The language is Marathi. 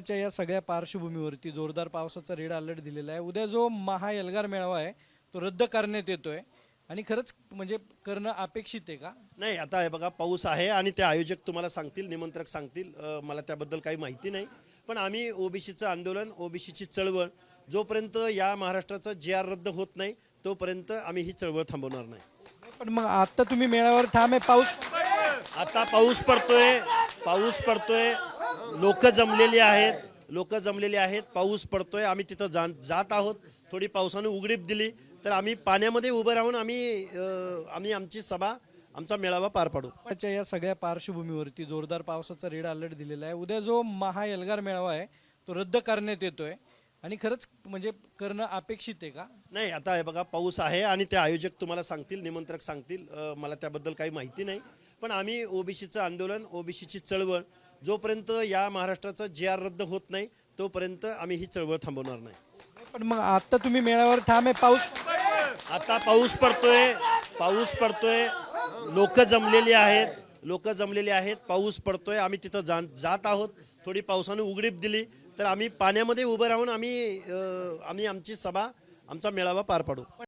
च्या या सगळ्या पार्श्वभूमीवरती जोरदार पावसाचा रेड अलर्ट दिलेला आहे. उद्या जो महा एल्गार मेळावा आहे तो रद्द करण्यात येतोय. आणि खरंच म्हणजे करणं अपेक्षित आहे का? नाही आता हे बघा पाऊस आहे आणि ते आयोजक तुम्हाला सांगतील निमंत्रक सांगतील. अ, मला त्याबद्दल काही माहिती नाही. पण आम्ही ओबीसीचं आंदोलन ओबीसीची चळवळ जोपर्यंत या महाराष्ट्राचा जे आर रद्द होत नाही तोपर्यंत आम्ही ही चळवळ थांबवणार नाही. पण मग आता तुम्ही मेळाव्यावर ठाम आहे पाऊस आता पाऊस पडतोय पाऊस पडतोय. लोक जमलेली आहेत लोक जमलेली आहेत पाऊस पडतोय आम्ही तिथं जा जात आहोत. थोडी पावसाने उघडीप दिली तर आम्ही पाण्यामध्ये उभं राहून आम्ही आम्ही आमची सभा आमचा मेळावा पार पाडू. च्या या सगळ्या पार्श्वभूमीवरती जोरदार पावसाचा रेड अलर्ट दिलेला आहे. उद्या जो महा एल्गार मेळावा आहे तो रद्द करण्यात येतोय. आणि खरंच म्हणजे करणं अपेक्षित आहे का? नाही आता हे बघा पाऊस आहे आणि ते आयोजक तुम्हाला सांगतील निमंत्रक सांगतील. मला त्याबद्दल काही माहिती नाही. पण आम्ही ओबीसीचं आंदोलन ओबीसीची चळवळ जोपर्यंत या महाराष्ट्राचा जे आर रद्द होत नाही तोपर्यंत आम्ही ही चळवळ थांबवणार नाही. पण मग आता तुम्ही मेळाव्यावर ठाम आहे पाऊस? आता पाऊस पडतोय पाऊस पडतोय. लोक जमलेली आहेत लोक जमलेली आहेत पाऊस पडतोय. आम्ही तिथं जा जात आहोत. थोडी पावसाने उघडीप दिली तर आम्ही पाण्यामध्ये उभं राहून आम्ही अ, आम्ही आमची सभा आमचा मेळावा पार पाडू.